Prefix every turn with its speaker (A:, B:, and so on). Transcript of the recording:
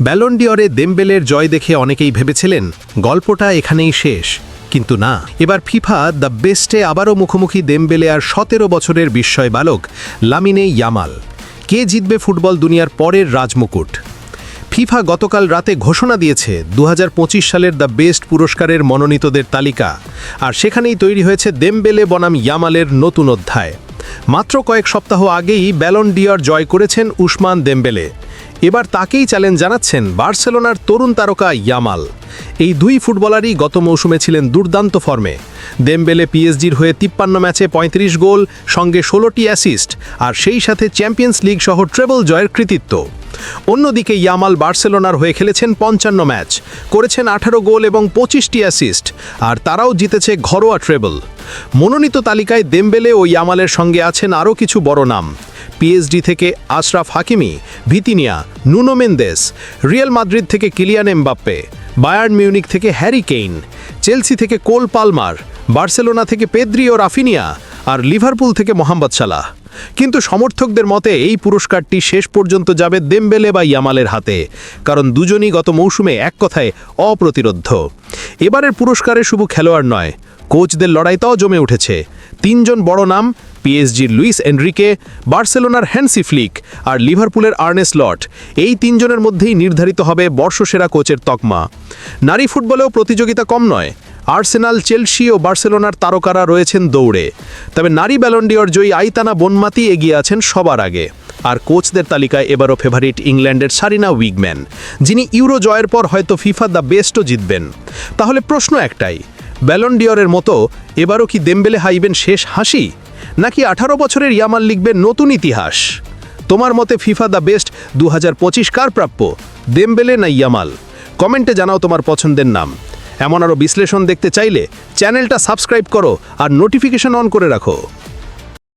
A: ব্যালন্ডিয়রে দেমবেলের জয় দেখে অনেকেই ভেবেছিলেন, গল্পটা এখানেই শেষ। কিন্তু না, এবার ফিফা দ্য বেস্টে আবারও মুখোমুখি দেমবেলে আর সতেরো বছরের বিস্ময় বালক লামিনে ইয়ামাল। কে জিতবে ফুটবল দুনিয়ার পরের রাজমুকুট? ফিফা গতকাল রাতে ঘোষণা দিয়েছে দু হাজার পঁচিশ সালের দ্য বেস্ট পুরস্কারের মনোনীতদের তালিকা। আর সেখানেই তৈরি হয়েছে দেমবেলে বনাম ইয়ামালের নতুন অধ্যায়। মাত্র কয়েক সপ্তাহ আগেই ব্যালন ডিয়র জয় করেছেন উসমান দেমবেলে। এবার তাকেই চ্যালেঞ্জ জানাচ্ছেন বার্সেলোনার তরুণ তারকা ইয়ামাল। এই দুই ফুটবলারই গত মৌসুমে ছিলেন দুর্দান্ত ফর্মে। দেমবেলে পিএসজির হয়ে তিপ্পান্ন ম্যাচে ৩৫ গোল, সঙ্গে ষোলোটি অ্যাসিস্ট আর সেই সাথে চ্যাম্পিয়ন্স লিগ সহ ট্রেবল জয়ের কৃতিত্ব। অন্যদিকে ইয়ামাল বার্সেলোনার হয়ে খেলেছেন পঞ্চান্ন ম্যাচ, করেছেন আঠারো গোল এবং পঁচিশটি অ্যাসিস্ট আর তারাও জিতেছে ঘরোয়া ট্রেবল মনোনীত তালিকায় দেমবেলে ও ইয়ামালের সঙ্গে আছেন আরও কিছু বড় নাম। পিএসডি থেকে Achraf Hakimi Vitinha Nuno Mendes Real Madrid থেকে কিলিয়ান এমবাপ্পে বায়ার্ন মিউনিক থেকে হ্যারি কেইন চেলসি থেকে কোল পালমার বার্সেলোনা থেকে পেদ্রি ও রাফিনিয়া আর লিভারপুল থেকে মোহাম্মদ সালাহ কিন্তু সমর্থকদের মতে এই পুরস্কারটি শেষ পর্যন্ত যাবে দেমবেলে বা ইয়ামালের হাতে, কারণ দুজনই গত মৌসুমে এক কথায় অপ্রতিরোধ্য এবারের পুরস্কারে শুধু খেলোয়াড় নয়, কোচদের লড়াইটাও জমে উঠেছে। তিনজন বড় নাম পিএসজির লুইস এনরিকে বার্সেলোনার হ্যান্সি ফ্লিক আর লিভারপুলের আর্নেস লট এই তিনজনের মধ্যেই নির্ধারিত হবে বর্ষসেরা কোচের তকমা। নারী ফুটবলেও প্রতিযোগিতা কম নয়। আর্সেনাল, চেলসি ও বার্সেলোনার তারকারা রয়েছেন দৌড়ে। তবে নারী ব্যালন্ডিয়র জয়ী আইতানা বনমাতি এগিয়ে আছেন সবার আগে। আর কোচদের তালিকায় এবারও ফেভারিট ইংল্যান্ডের সারিনা উইগম্যান, যিনি ইউরো জয়ের পর হয়তো ফিফা দ্য বেস্টও জিতবেন। তাহলে প্রশ্ন একটাই ব্যালন্ডিয়রের মতো এবারও কি দেমবেলে হাইবেন শেষ হাসি? নাকি আঠারো বছরের ইয়ামাল লিখবে নতুন ইতিহাস? তোমার মতে ফিফা দ্য বেস্ট দু হাজার পঁচিশ কার প্রাপ্য? দেমবেলে না ইয়ামাল? কমেন্টে জানাও তোমার পছন্দের নাম। এমন আরও বিশ্লেষণ দেখতে চাইলে চ্যানেলটা সাবস্ক্রাইব করো আর নোটিফিকেশন অন করে রাখো।